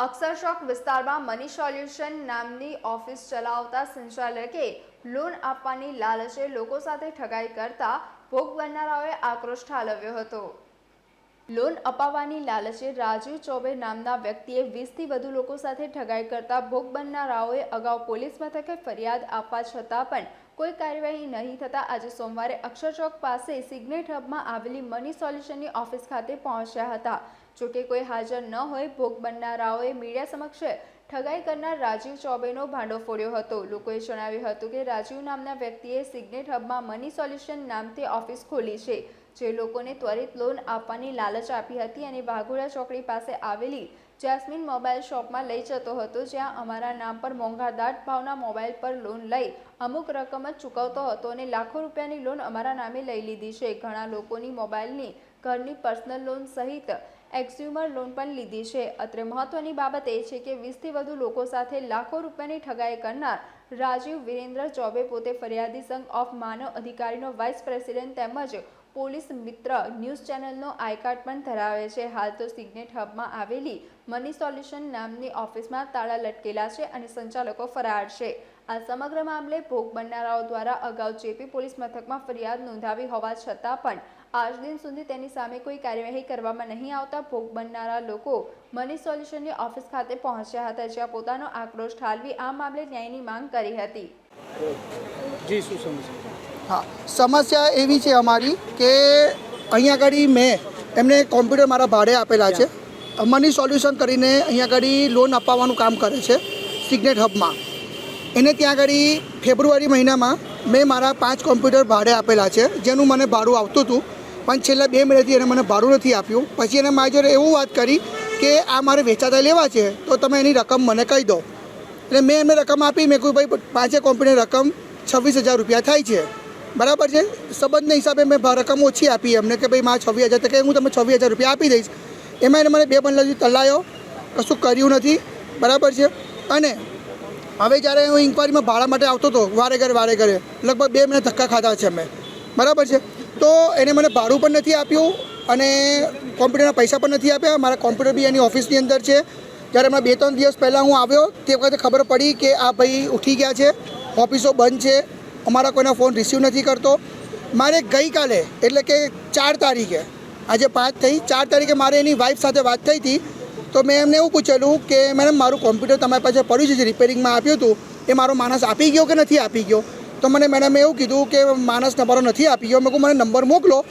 અક્ષરશોક વિસ્તારમાં money solution નામની office ચલાવતા સંચાલકે લોન આપવાની લાલચે લોકો સાથે ઠગાઈ કરતા ભોગ બનનારાઓએ આક્રોશ ઠાલવ્યો હતો. લોન અપાવવાની લાલચે રાજીવ ચૌબે નામના વ્યક્તિએ વીસથી વધુ લોકો સાથે ઠગાઈ કરતા ભોગ બનનારાઓએ અગાઉ પોલીસ મથકે ફરિયાદ આપવા છતાં પણ કોઈ કાર્યવાહી નહીં થતાં આજે સોમવારે અક્ષરચોક પાસે સિગ્નેટ હબમાં આવેલી મની સોલ્યુશનની ઓફિસ ખાતે પહોંચ્યા હતા. જોકે કોઈ હાજર ન હોય, ભોગ બનનારાઓએ મીડિયા સમક્ષ ઠગાઈ કરનાર રાજીવ ચૌબેનો ભાંડો ફોડ્યો હતો. લોકોએ જણાવ્યું હતું કે રાજીવ નામના વ્યક્તિએ સિગ્નેટ હબમાં મની સોલ્યુશન નામથી ઓફિસ ખોલી છે. જે લોકોને ત્વરિત લોન આપવાની લાલચ આપી હતી અને વાઘોડા ચોકડી પાસે આવેલી જાસ્મીન મોબાઈલ શોપમાં લઈ જતો હતો, જ્યાં અમારા નામ પર મોંઘા દાટ ભાવના મોબાઈલ પર લોન લઈ અમુક રકમ જ ચૂકવતો હતો અને લાખો રૂપિયાની લોન અમારા નામે લઈ લીધી છે. ઘણા લોકોની મોબાઈલની ઘરની પર્સનલ લોન સહિત એક્ઝ્યુમર લોન પણ લીધી છે. અત્રે મહત્વની બાબત એ છે કે વીસથી વધુ લોકો સાથે લાખો રૂપિયાની ઠગાઈ કરનાર રાજીવ વિરેન્દ્ર ચૌબે પોતે ફરિયાદી સંઘ ઓફ માનવ અધિકારીનો વાઇસ પ્રેસિડેન્ટ તેમજ પોલીસ મિત્ર ન્યૂઝ ચેનલનો આઈ કાર્ડ પણ ધરાવે છે. હાલ તો સિગ્નેટ હબમાં આવેલી મની સોલ્યુશન નામની ઓફિસમાં તાળા લટકેલા છે અને સંચાલકો ફરાર છે. આ સમગ્ર મામલે ભોગ બનનારાઓ દ્વારા અગાઉ જેપી પોલીસ મથકમાં ફરિયાદ નોંધાવી હોવા છતાં પણ આજ દિન સુધી તેની સામે કોઈ કાર્યવાહી કરવામાં નહીં આવતા ભોગ બનનારા લોકો મની સોલ્યુશનની ઓફિસ ખાતે પહોંચ્યા હતા જ્યાં પોતાનો આક્રોશ ઠાલવી આ મામલે ન્યાયની માંગ કરી હતી. જી શું સમસ્યા હા સમસ્યા એવી છે અમારી કે અહીંયા આગળ મેં એમને કોમ્પ્યુટર મારા ભાડે આપેલા છે. મની સોલ્યુશન કરીને અહીંયા આગળ લોન અપાવવાનું કામ કરે છે સિગ્નેટ હબમાં. એને ત્યાં આગળ ફેબ્રુઆરી મહિનામાં મેં મારા પાંચ કોમ્પ્યુટર ભાડે આપેલા છે જેનું મને ભાડું આવતું હતું. પણ છેલ્લા બે મહિનાથી એને મને ભાડું નથી આપ્યું. પછી એને માજરે એવું વાત કરી કે આ મારે વેચાતા લેવા છે, તો તમે એની રકમ મને કહી દો. એટલે મેં એમને રકમ આપી, મેં કહ્યું ભાઈ, પાંચે કંપનીની રકમ છવ્વીસ હજાર રૂપિયા થાય છે. બરાબર છે? સંબંધના હિસાબે મેં રકમ ઓછી આપી એમને કે, ભાઈ, મારા છવ્વીસ હજાર કે, હું તમને છવ્વીસ હજાર રૂપિયા આપી દઈશ. એમાં એને મને બે સુધી તલાયો. કશું કર્યું નથી. બરાબર છે? અને હવે જ્યારે હું ઇન્કવાયરીમાં ભાડા માટે આવતો હતો, વારે ઘરે વારે ઘરે, લગભગ બે મહિના ધક્કા ખાધા છે મેં બરાબર છે? તો એને મને ભાડું પણ નથી આપ્યું અને કોમ્પ્યુટરના પૈસા પણ નથી આપ્યા. મારા કોમ્પ્યુટર બી એની ઓફિસની અંદર છે. જ્યારે હમણાં બે ત્રણ દિવસ પહેલાં હું આવ્યો, તે વખતે ખબર પડી કે આ ભાઈ ઉઠી ગયા છે. ઓફિસો બંધ છે. અમારા કોઈના ફોન રિસીવ નથી કરતો. મારે ગઈકાલે, એટલે કે ચાર તારીખે, આજે પાંચ થઈ, ચાર તારીખે મારે એની વાઈફ સાથે વાત થઈ હતી. તો મેં એમને એવું પૂછેલું કે, મેડમ, મારું કોમ્પ્યુટર તમારી પાસે પડ્યું છે, જે રિપેરિંગમાં આપ્યું હતું, એ મારો માણસ આપી ગયો કે નથી આપી ગયો? તો મને મેડમે એવું કીધું કે માણસ તમારો નથી આપી ગયો મેં કહું મને નંબર મોકલો.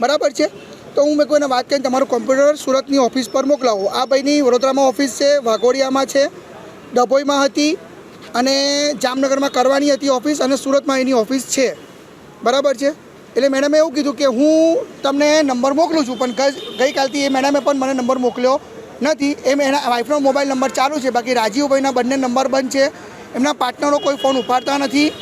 બરાબર છે? તો હું મેં કોઈને વાત કરીને તમારું કોમ્પ્યુટર સુરતની ઓફિસ પર મોકલાવું. આ ભાઈની વડોદરામાં ઓફિસ છે, વાઘોડિયામાં છે, ડભોઈમાં હતી અને જામનગરમાં કરવાની હતી ઓફિસ અને સુરતમાં એની ઓફિસ છે. બરાબર છે? એટલે મેડમે એવું કીધું કે હું તમને નંબર મોકલું છું, પણ ગઈકાલથી એ મેડમે પણ મને નંબર મોકલ્યો નથી. એમ એના વાઈફનો મોબાઈલ નંબર ચાલુ છે. બાકી રાજીવભાઈના બંને નંબર બંધ છે. એમના પાર્ટનરો કોઈ ફોન ઉપાડતા નથી.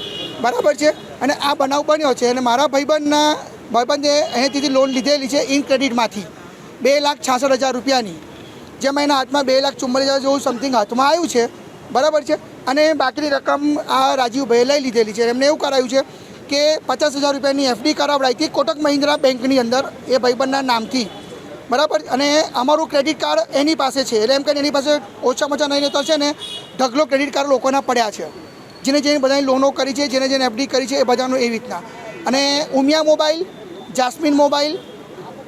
બરાબર છે. અને આ બનાવ બન્યો છે અને મારા ભાઈબંધના ભાઈબંધે અહીંથી લોન લીધેલી છે ઇન ક્રેડિટમાંથી બે લાખ છાસઠ હજાર રૂપિયાની. જેમાં એના હાથમાં બે લાખ ચુમ્માલીસ હજાર જેવું સમથિંગ હાથમાં આવ્યું છે. બરાબર છે? અને બાકીની રકમ આ રાજીવભાઈએ લઈ લીધેલી છે. એમને એવું કરાયું છે કે પચાસ હજાર રૂપિયાની એફડી કરાવડાવી હતી કોટક મહિન્દ્રા બેંકની અંદર એ ભાઈબંધના નામથી. બરાબર? અને અમારું ક્રેડિટ કાર્ડ એની પાસે છે. એટલે એમ કહીને એની પાસે ઓછામાં ઓછા નહીં તો છે ને ઢગલો ક્રેડિટ કાર્ડ લોકોના પડ્યા છે. જેને જેને બધાની લોનો કરી છે, જેને જેને એફડી કરી છે, એ બધાનું એવી રીતના. અને Umiya mobile, Jasmine mobile,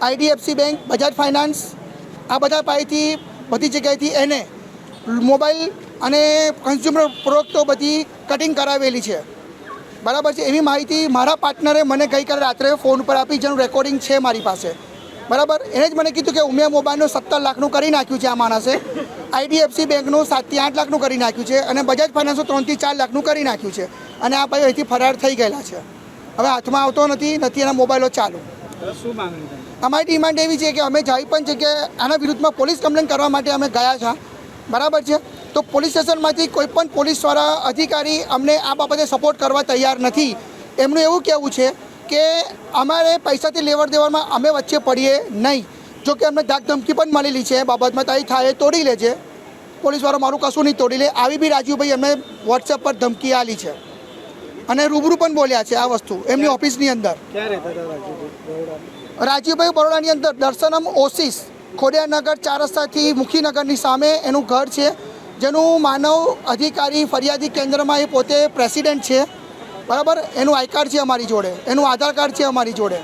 IDFC bank, Bajaj finance, આ બધા પાસેથી બધી જગ્યાએથી એને મોબાઈલ અને કન્ઝ્યુમર પ્રોડક્ટો બધી કટિંગ કરાવેલી છે. બરાબર છે? એવી માહિતી મારા પાર્ટનરે મને ગઈકાલે રાત્રે ફોન પર આપી, જેનું રેકોર્ડિંગ છે મારી પાસે. બરાબર? એને જ મને કીધું કે ઉમિયા મોબાઈલનું સત્તર લાખનું કરી નાખ્યું છે આ માણસે. આઈડીએફસી બેંકનું સાતથી આઠ લાખનું કરી નાખ્યું છે અને બજાજ ફાઇનાન્સનું ત્રણથી ચાર લાખનું કરી નાખ્યું છે અને આ ભાઈ અહીંથી ફરાર થઈ ગયેલા છે. હવે હાથમાં આવતો નથી નથી એના મોબાઈલો ચાલુ. અમારી ડિમાન્ડ એવી છે કે અમે જાય પણ છે કે આના વિરુદ્ધમાં પોલીસ કમ્પ્લેન કરવા માટે અમે ગયા છે બરાબર છે? તો પોલીસ સ્ટેશનમાંથી કોઈ પણ પોલીસવાળા અધિકારી અમને આ બાબતે સપોર્ટ કરવા તૈયાર નથી. એમનું એવું કહેવું છે કે અમારે પૈસાથી લેવડ દેવડમાં અમે વચ્ચે પડીએ નહીં. જો કે અમને ધાક ધમકી પણ મળેલી છે એ બાબતમાં તારી થાય એ તોડી લેજે પોલીસવાળો મારું કશું નહીં તોડી લે. આવી બી રાજીવભાઈ અમને વોટ્સએપ પર ધમકી આલી છે. અને રૂબરૂ પણ બોલ્યા છે આ વસ્તુ એમની ઓફિસની અંદર. રાજુભાઈ રાજીવભાઈ બરોડાની અંદર દર્શનમ ઓસિસ ખોડિયાનગર ચાર રસ્તાથી મુખીનગરની સામે એનું ઘર છે જેનું માનવ અધિકારી ફરિયાદી કેન્દ્રમાં એ પોતે પ્રેસિડેન્ટ છે. બરાબર? એનું આઈ કાર્ડ છે અમારી જોડે. એનું આધાર કાર્ડ છે અમારી જોડે.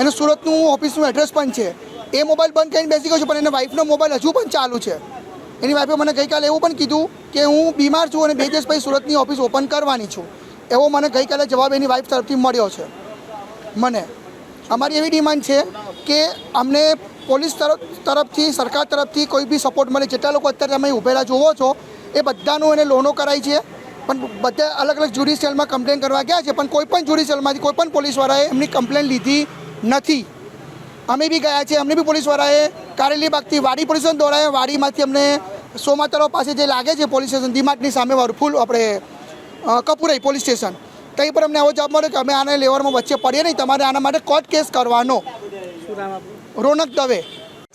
એનું સુરતનું ઓફિસનું એડ્રેસ પણ છે. એ મોબાઈલ બંધ કરીને બેસી ગયો છું, પણ એના વાઈફનો મોબાઈલ હજુ પણ ચાલુ છે. એની વાઈફે મને ગઈકાલે એવું પણ કીધું કે હું બીમાર છું અને બે દિવસ પછી સુરતની ઓફિસ ઓપન કરવાની છું. એવો મને ગઈકાલે જવાબ એની વાઈફ તરફથી મળ્યો છે. મને. અમારી એવી ડિમાન્ડ છે કે અમને પોલીસ તરફ, તરફથી, સરકાર તરફથી કોઈ બી સપોર્ટ મળે. જેટલા લોકો અત્યારે તમે ઉભેલા જોવો છો, એ બધાનું એને લોનો કરાય છે. પણ બધા અલગ અલગ જ્યુડિશિયલમાં કમ્પ્લેન કરવા ગયા છે, પણ કોઈ પણ જ્યુડિશિયલમાંથી કોઈ પણ પોલીસવાળાએ એમની કમ્પ્લેન લીધી નથી. અમે બી ગયા છે અમને બી પોલીસવાળાએ કારેલી બાગથી વાડી પોલીસ સ્ટેશન વાડીમાંથી અમને સોમાતરો પાસે જે લાગે છે પોલીસ સ્ટેશન, ડીમાર્ટની સામે ફૂલ આપણે કપુરાઈ પોલીસ સ્ટેશન. ત્યાં પર અમને આવો જવાબ મળ્યો કે અમે આને લેવરમાં વચ્ચે પડીએ નહીં, તમારે આના માટે કોર્ટ કેસ કરવાનો. રોનક દવે.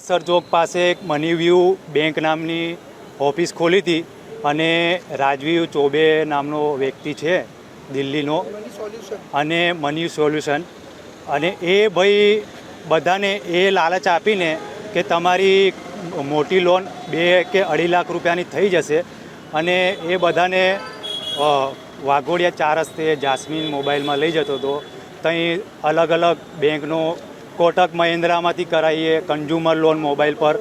સર ચોક પાસે એક મની વ્યૂ બેંક નામની ઓફિસ ખોલી હતી અને રાજવીવ ચોબે નામનો વ્યક્તિ છે, દિલ્હીનો. અને મની સોલ્યુશન. અને એ ભાઈ બધાને એ લાલચ આપીને કે તમારી મોટી લોન બે કે અઢી લાખ રૂપિયાની થઈ જશે. અને એ બધાને વાઘોડિયા ચાર રસ્તે જાસ્મીન મોબાઈલમાં લઈ જતો હતો. ત્યાં અલગ અલગ બેંકનો કોટક મહિન્દ્રામાંથી કરાવીએ કન્ઝ્યુમર લોન મોબાઈલ પર.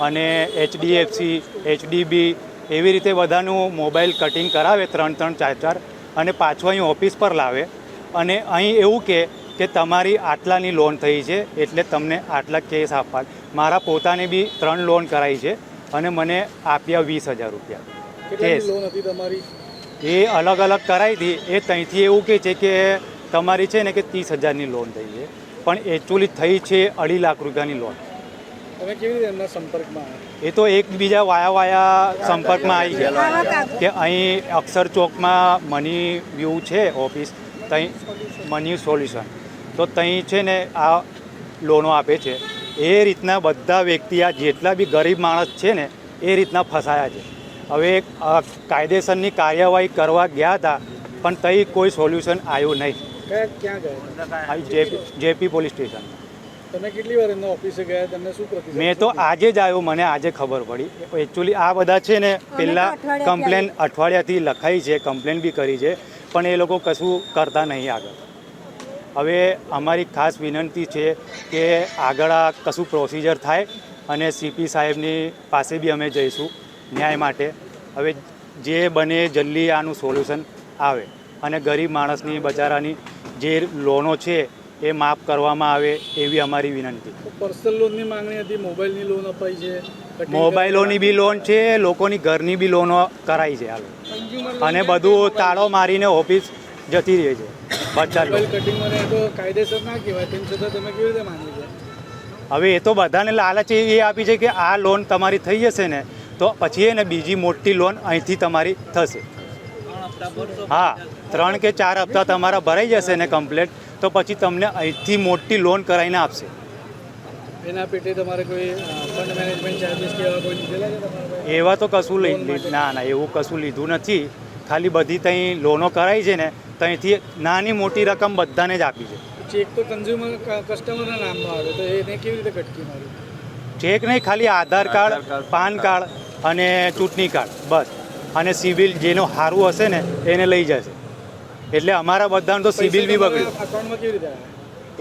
અને એચડીએફસી, એચડીબી એવી રીતે બધાનું મોબાઈલ કટિંગ કરાવે ત્રણ ત્રણ ચાર ચાર અને પાછું અહીં ઓફિસ પર લાવે. અને અહીં એવું કે કે તમારી આટલાની લોન થઈ છે એટલે તમને આટલા કેસ આપવા. મારા પોતાને બી ત્રણ લોન કરાવી છે અને મને આપ્યા વીસ હજાર રૂપિયા. કેસ એ અલગ અલગ કરાવી હતી. એ ત્યાંથી એવું કહે છે કે તમારી છે ને કે ત્રીસ હજારની લોન થઈ છે. પણ એકચ્યુઅલી થઈ છે અઢી લાખ રૂપિયાની લોન તમે કેવી રીતે એમના સંપર્કમાં એ તો એકબીજા વાયા વાયા સંપર્કમાં આવી ગયા. કે અહીં અક્ષર ચોકમાં મની વ્યૂ છે ઓફિસ ત્યાં મની સોલ્યુશન. તો ત્યાં છે ને આ લોનો આપે છે. એ રીતના બધા વ્યક્તિ આ જેટલા બી ગરીબ માણસ છે ને એ રીતના ફસાયા છે. હવે કાયદેસરની કાર્યવાહી કરવા ગયા હતા પણ ત્યાં કોઈ સોલ્યુશન આવ્યું નહીં. કયા ક્યાં ગયા? હતા? આ જેપી જેપી પોલીસ સ્ટેશન. તમે કેટલી વાર એમના ઓફિસે ગયા? તમને શું પ્રતિસાદ મેં તો આજે જ આવ્યો મને આજે ખબર પડી. એકચ્યુઅલી આ બધા છે ને પહેલાં કમ્પ્લેન અઠવાડિયાથી લખાઈ છે કમ્પ્લેન બી કરી છે પણ એ લોકો કશું કરતા નહીં આગળ. હવે અમારી ખાસ વિનંતી છે કે આગળ આ કશું પ્રોસિજર થાય અને સીપી સાહેબની પાસે બી અમે જઈશું ન્યાય માટે. હવે જે બને જલ્દી આનું સોલ્યુશન આવે. અને ગરીબ માણસની બચારાની જે લોનો છે એ માફ કરવામાં આવે એવી અમારી વિનંતી. પર્સનલ લોનની માંગણી હતી મોબાઈલની લોન અપાઈ છે મોબાઈલોની બી લોન છે લોકોની ઘરની બી લોનો કરાઈ છે હાલ. અને બધું તાળો મારીને ઓફિસ જતી રહે છે બચાર મોબાઈલ કટિંગ મને તો કાયદેસર ના કહેવાય તેમ છતાં તમે કેવી રીતે માની છે? હવે એ તો બધાને લાલચ એ આપી છે કે આ લોન તમારી થઈ જશે ને તો પછી એને બીજી મોટી લોન અહીંથી તમારી થશે. હા ત્રણ કે ચાર હપ્તા તમારા ભરાઈ જશે ને કમ્પ્લેટ તો પછી તમને અહીંથી મોટી લોન કરાવીને આપશે. એના પેટે તમારે કોઈ ફંડ મેનેજમેન્ટ ચાર્જિસ કે એવા કોઈ લીધેલા છે એવા તો કશું લઈ ના ના એવું કશું લીધું નથી. ખાલી બધી ત્યાં લોનો કરાઈ છે ને ત્યાંથી નાની મોટી રકમ બધાને જ આપી છે. ચેક તો કન્ઝ્યુમર કસ્ટમરના નામમાં આવે તો એને કેવી રીતે કટકી મારી? ચેક નહીં ખાલી આધાર કાર્ડ પાન કાર્ડ. અને ચૂંટણી કાર્ડ બસ. અને સિવિલ જેનો સારું હશે ને એને લઈ જશે. એટલે અમારા બધાનું તો સિબિલ બી બગડ્યું.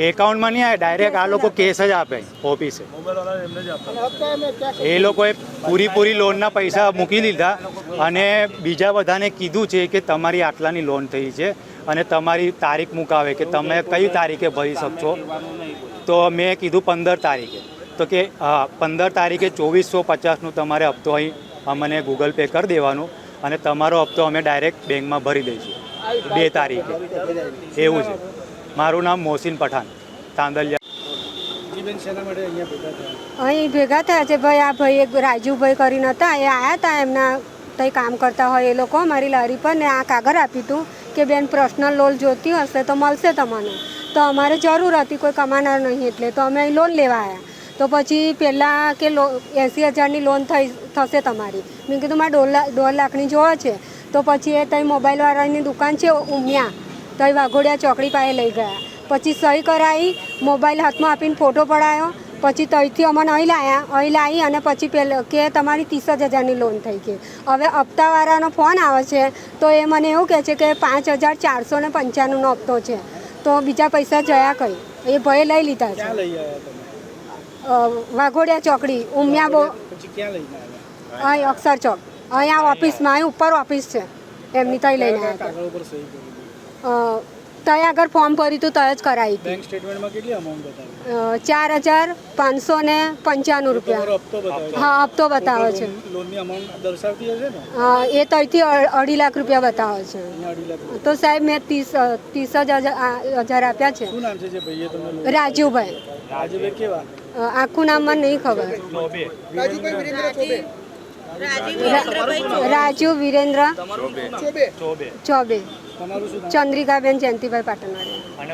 એકાઉન્ટમાં નહીં આવે ડાયરેક્ટ આ લોકો કેસ જ આપે ઓફિસે. એ લોકોએ પૂરી પૂરી લોનના પૈસા મૂકી લીધા અને બીજા બધાને કીધું છે કે તમારી આટલાની લોન થઈ છે અને તમારી તારીખ મુકાવે કે તમે કઈ તારીખે ભરી શકશો. તો મેં કીધું પંદર તારીખે. તો કે હા પંદર તારીખે ચોવીસો પચાસનું તમારે હપ્તો અહીં અમને ગૂગલ પે કરી દેવાનું અને તમારો હપ્તો અમે ડાયરેક્ટ બેંકમાં ભરી દઈશું. બે તારીખે. એવું છે. મારું નામ મોહસિન પઠાણ તાંદલિયા. જીબેન શેના માટે અહીંયા ભેગા થયા? અહીં ભેગા થયા છે ભાઈ આ ભાઈ એક રાજુભાઈ કરીને હતા એ આવ્યા હતા એમના તઈ કામ કરતા હોય એ લોકો મારી લારી પર ને આ કાગળ આપ્યું હતું કે બેન પર્સનલ લોન જોતી હશે તો મળશે તમને. તો અમારે જરૂર હતી કોઈ કમાનાર નહીં એટલે તો અમે અહીં લોન લેવા આવ્યા તો પછી પહેલાં કે લો એંસી હજારની લોન થઈ થશે તમારી. મેં કીધું મારે દોઢ લાખ દોઢ લાખની જોવા છે. તો પછી એ ત્યાં મોબાઈલવાળાની દુકાન છે ઉમિયા. તો એ વાઘોડિયા ચોકડી પાસે લઈ ગયા. પછી સહી કરાવી મોબાઈલ હાથમાં આપીને ફોટો પડાયો. પછી ત્યાંથી અમને અહીં લાવ્યા અહીં લાવી અને પછી પેલા કે તમારી ત્રીસ જ હજારની લોન થઈ ગઈ. હવે હપ્તાવાળાનો ફોન આવે છે તો એ મને એવું કહે છે કે પાંચ હજાર ચારસો ને પંચાણુંનો હપ્તો છે. તો બીજા પૈસા જયા કઈ? એ ભય લઈ લીધા છે. વાઘોડિયા ચોકડી ઉમિયા બો અહીં અક્ષર ચોક. અહીંયા ઓફિસમાં અહીં ઉપર ઓફિસ છે. એમની તઈ લઈને આવ્યા ત્યાં આગળ ફોર્મ ભર્યું હતું તય જ કરાવી હતી. બેંક સ્ટેટમેન્ટમાં કેટલી અમાઉન્ટ બતાવી? ચાર હજાર પાંચસો ને પંચાણું રૂપિયા. હા હપ્તો બતાવે છે. લોનની અમાઉન્ટ દર્શાવતી હશે ને? હા એ તયથી અઢી લાખ રૂપિયા બતાવે છે. તો સાહેબ મેં ત્રીસ ત્રીસ જ હજાર હજાર આપ્યા છે. શું નામ છે જે ભાઈએ તમને રાજુભાઈ. રાજુભાઈ કેવા? આખું નામ મને નહીં ખબર. રાજુભાઈ વિરેન્દ્ર ચોબે. રા- રાજુ વિરેન્દ્ર. ચોબે ચોબે. ચોબે. તમારું શું નામ? ચંદ્રિકાબેન જયંતિભાઈ પાટણવાડિયા